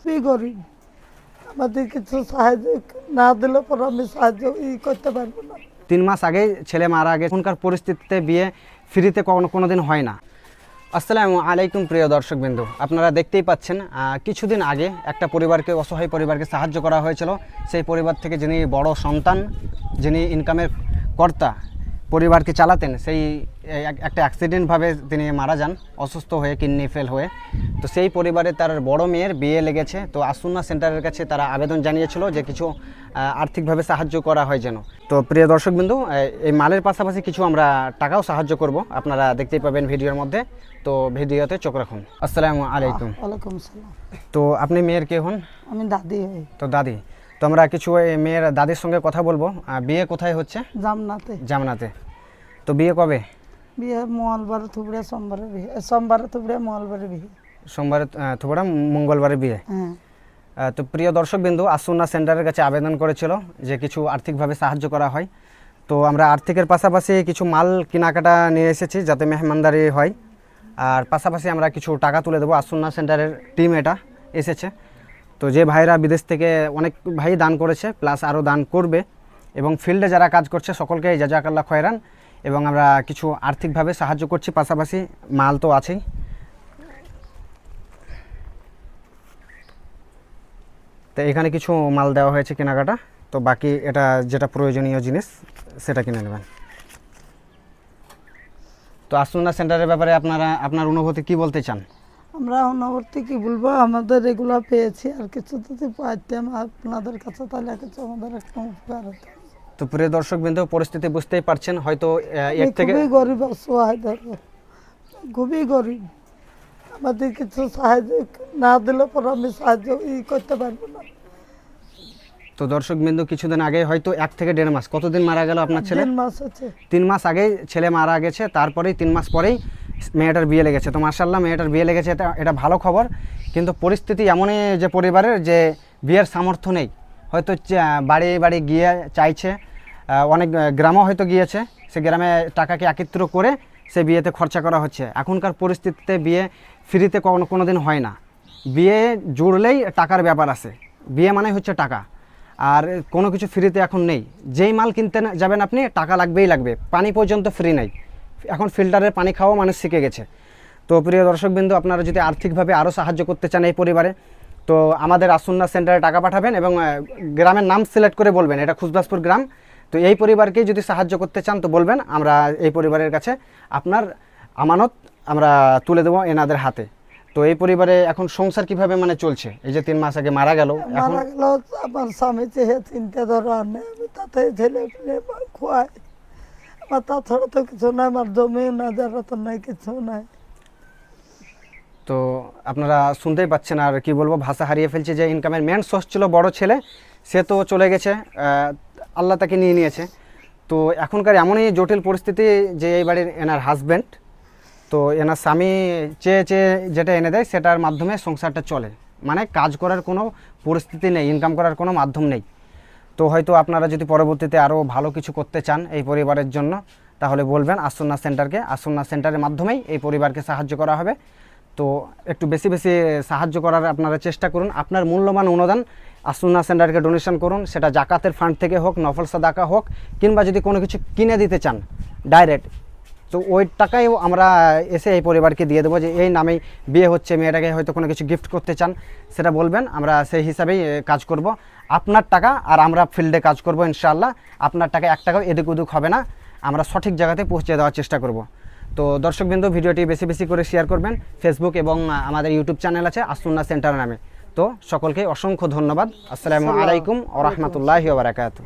খুবই গরিব আমাদের কিছু সাহায্য না দিলে পরে আমি সাহায্য ই করতে পারব না। তিন মাস আগে ছেলে মারা গেছে। এখনকার পরিস্থিতিতে বিয়ে ফ্রিতে কখনো কোনো দিন হয় না। আসসালামু আলাইকুম প্রিয় দর্শকবৃন্দু। আপনারা দেখতেই পাচ্ছেন কিছুদিন আগে একটা পরিবারকে, অসহায় পরিবারকে সাহায্য করা হয়েছিল। সেই পরিবার থেকে যিনি বড় সন্তান, যিনি ইনকামের কর্তা পরিবারকে চালাতেন সেই একটা অ্যাক্সিডেন্টভাবে তিনি মারা যান অসুস্থ হয়ে কিডনি ফেল হয়ে। তো সেই পরিবারে তার বড় মেয়ের বিয়ে লেগেছে। তো আসুন্না সেন্টারের কাছে তারা আবেদন জানিয়েছিল যে কিছু আর্থিকভাবে সাহায্য করা হয় যেন। তো প্রিয় দর্শকবিন্দু এই মালের পাশাপাশি কিছু আমরা টাকাও সাহায্য করব। আপনারা দেখতেই পাবেন ভিডিওর মধ্যে। তো ভিডিওতে চোখ রাখুন। আসসালামু আলাইকুম। ওয়ালাইকুম তো আপনি মেয়ের কে হন? আমি দাদি। হই তো দাদি। তো আমরা কিছু মেয়ের দাদির সঙ্গে কথা বলব। বিয়ে কোথায় হচ্ছে? জামনাতে। জামনাতে। তো বিয়ে কবে? বিয়ে মঙ্গলবার থুবড়ে সোমবারে বিয়ে। সোমবারে থুবড়ে মঙ্গলবারে বিয়ে। সোমবারে থুবড়া থোবড়া মঙ্গলবারে বিয়ে? হ্যাঁ। তো প্রিয় দর্শকবিন্দু আসুন্না সেন্টারের কাছে আবেদন করেছিল যে কিছু আর্থিকভাবে সাহায্য করা হয়। তো আমরা আর্থিকের পাশাপাশি কিছু মাল কেনাকাটা নিয়ে এসেছি যাতে মেহমানদারি হয়। আর পাশাপাশি আমরা কিছু টাকা তুলে দেবো। আসুন্না সেন্টারের টিম এটা এসেছে। তো যে ভাইরা বিদেশ থেকে অনেক ভাই দান করেছে প্লাস আরও দান করবে এবং ফিল্ডে যারা কাজ করছে সকলকে জাজাকাল্লা খয়রান এবং আমরা কিছু আর্থিকভাবে সাহায্য করছি, পাশাপাশি মাল তো আছেই। তো এখানে কিছু মাল দেওয়া হয়েছে কেনাকাটা, তো বাকি এটা যেটা প্রয়োজনীয় জিনিস, সেটা কিনে নেবেন। তো আসুন্না সেন্টারের ব্যাপারে আপনারা, আপনার অনুভূতি কি বলতে চান? আমরা অনবর্তী কি বলব? আমাদের এগুলো পেয়েছি আর কিছু যদি পাইতাম আপনাদের কাছে তাহলে কিছু আমাদের একটা উপকার হতো। তো প্রিয় দর্শক বিন্দু পরিস্থিতি বুঝতেই পারছেন হয়তো এর থেকে খুবই গরিব অসহায় ধরো খুবই গরিব। আমাদের কিছু সাহায্য না দিলে পরে আমি সাহায্য ই করতে পারব না। তো দর্শক বিন্দু কিছুদিন আগে হয়তো এক থেকে দেড় মাস কতদিন মারা গেল আপনার ছেলে? তিন মাস আছে তিন মাস আগেই ছেলে মারা গেছে তারপরেই তিন মাস পরেই মেয়েটার বিয়ে লেগেছে। তো মার্শাল্লাহ মেয়েটার বিয়ে লেগেছে, এটা এটা ভালো খবর। কিন্তু পরিস্থিতি এমনই যে পরিবারের যে বিয়ের সামর্থ্য নেই। হয়তো বাড়ি বাড়ি গিয়ে চাইছে অনেক গ্রামও হয়তো গিয়েছে। সে গ্রামে টাকাকে একত্র করে সে বিয়েতে খরচা করা হচ্ছে। এখনকার পরিস্থিতিতে বিয়ে ফ্রিতে কোনো কোনো দিন হয় না। বিয়ে জুড়লেই টাকার ব্যাপার আছে। বিয়ে মানে হচ্ছে টাকা। আর কোনো কিছু ফ্রিতে এখন নেই। যেই মাল কিনতে যাবেন আপনি, টাকা লাগবেই লাগবে। পানি পর্যন্ত ফ্রি নেই। এখন ফিল্টারের পানি খাওয়া মানুষ শিখে গেছে। তো প্রিয় দর্শকবিন্দু আপনারা যদি আর্থিকভাবে আরও সাহায্য করতে চান এই পরিবারে তো আমাদের আসুন্না সেন্টারে টাকা পাঠাবেন এবং গ্রামের নাম সিলেক্ট করে বলবেন এটা খুশবাসপুর গ্রাম। তো এই পরিবারকেই যদি সাহায্য করতে চান তো বলবেন আমরা এই পরিবারের কাছে আপনার আমানত আমরা তুলে দেবো এনাদের হাতে। তো এই পরিবারে এখন সংসার কীভাবে মানে চলছে? এই যে তিন মাস আগে মারা গেল মারা গেল আমার স্বামী চেয়ে চিন্তা ধরো তাতে ছেলে খোয়াই। আমার তাছাড়া তো কিছু নাই, আমার জমি না যারা তো নাই, কিছু নাই। তো আপনারা শুনতেই পাচ্ছেন, আর কি বলব, ভাষা হারিয়ে ফেলছে যে ইনকামের মেন সোর্স ছিল বড় ছেলে, সে তো চলে গেছে আল্লাহ তাকে নিয়ে নিয়েছে। তো এখনকার এমনই জটিল পরিস্থিতি যে এই বাড়ির এনার হাজব্যান্ড তো এনার স্বামী চেয়ে চেয়ে যেটা এনে দেয়, সেটার মাধ্যমে সংসারটা চলে। মানে কাজ করার কোনো পরিস্থিতি নেই ইনকাম করার কোনো মাধ্যম নেই। তো হয়তো আপনারা যদি পরবর্তীতে আরও ভালো কিছু করতে চান এই পরিবারের জন্য, তাহলে বলবেন আসন্না সেন্টারকে। আসন্না সেন্টারের মাধ্যমেই এই পরিবারকে সাহায্য করা হবে। তো একটু বেশি বেশি সাহায্য করার আপনারা চেষ্টা করুন। আপনার মূল্যবান অনুদান আসুন্না সেন্টারকে ডোনেশন করুন। সেটা জাকাতের ফান্ড থেকে হোক, নফল সাদাকা হোক, কিংবা যদি কোনো কিছু কিনে দিতে চান, ডাইরেক্ট, তো ওই টাকাই আমরা এসে এই পরিবারকে দিয়ে দেবো যে, এই নামেই বিয়ে হচ্ছে, মেয়েটাকে হয়তো কোনো কিছু গিফট করতে চান। সেটা বলবেন, আমরা সেই হিসাবেই কাজ করব। আপনার টাকা আর আমরা ফিল্ডে কাজ করব ইনশাআল্লাহ। আপনার টাকা এক টাকাও এদিক ওদিক হবে না। আমরা সঠিক জায়গাতে পৌঁছে দেওয়ার চেষ্টা করব। তো দর্শকবৃন্দ ভিডিওটি বেশি বেশি করে শেয়ার করবেন ফেসবুক এবং আমাদের ইউটিউব চ্যানেল আছে আসুন্না সেন্টার নামে। তো সকলকে অসংখ্য ধন্যবাদ। আসসালামু আলাইকুম ও রহমতুল্লাহ বারাকাতু